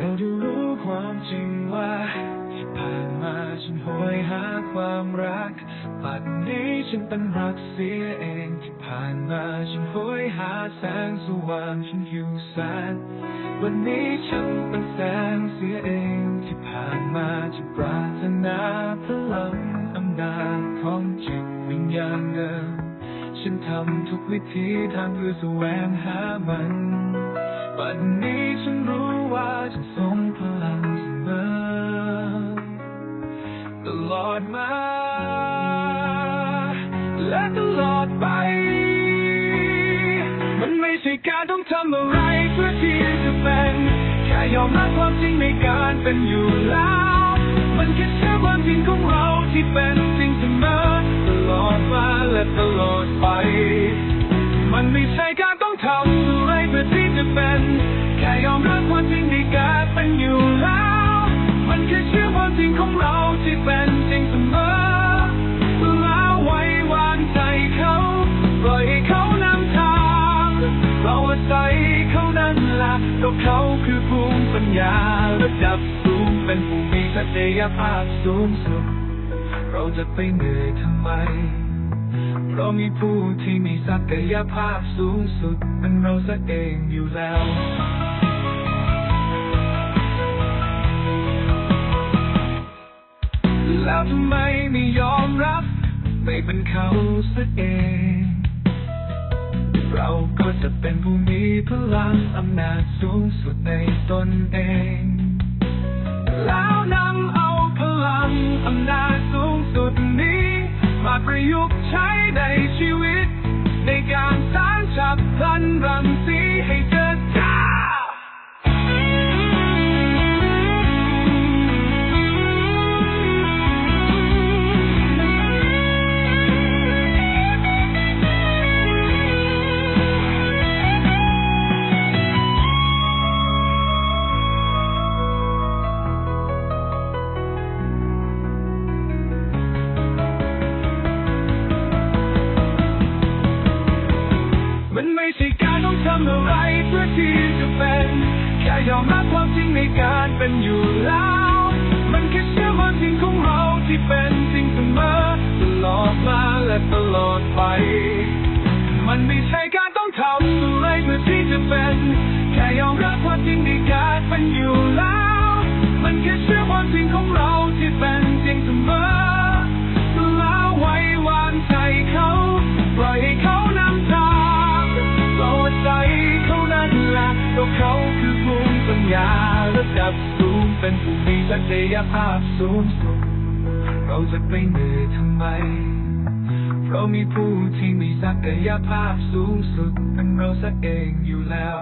ธอจะรู้ความจริงว่าที่ผ่านมาฉันโอยหาความรักปัดนี้ฉันเป็นรักเสียเองที่ผ่านมาฉันโอยหาแสงสว่างฉันอยู่แสนวันนี้ฉันเป็นแสงเสียเองที่ผ่านมาจะปรารถนาพลังอำนาจของจิตวิญญาณเดิมฉันทำทุกวิธีทางเพื่อแสวงหามันปัดนี้ ว่าฉันทรงพลังเสมอตลอดมา และตลอดไป มันไม่ใช่การต้องทำอะไรเพื่อที่จะเป็นแค่ยอมรับความจริงในการเป็นอยู่แล้ว มันแค่เชื่อความจริงของเราที่เป็นจริงเสมอตลอดมาและตลอดไป ก็เขาคือภูมิปัญญาระดับสูงเป็นผู้มีศักยภาพสูงสุด เราจะไปเหนื่อยทำไม เพราะมีผู้ที่มีศักยภาพสูงสุด เป็นเราซะเองอยู่แล้วแล้วทำไมไม่ยอมรับ ไม่เป็นเขาสักเอง เราก็จะเป็นผู้มีพลังอำนาจสูงสุดในตนเอง แล้วนำเอาพลังอำนาจสูงสุดนี้ มาประยุกต์ใช้ในชีวิต ในการสร้างฉับพลันรัง ยอมรับความจริงในการเป็นอยู่แล้ว มันแค่เชื่อความจริงของเราที่เป็นจริงเสมอตลอดมาและตลอดไป มันไม่ใช่การต้องทำอะไรเพื่อที่จะเป็น แค่ยอมรับความจริงในการเป็น บสูงเป็นผู้มีศักยภาพสูงสุดเราจะไปเหนื่อยทำไม เพราะมีผู้ที่มีศักยภาพสูงสุดเป็นเราซะเองอยู่แล้ว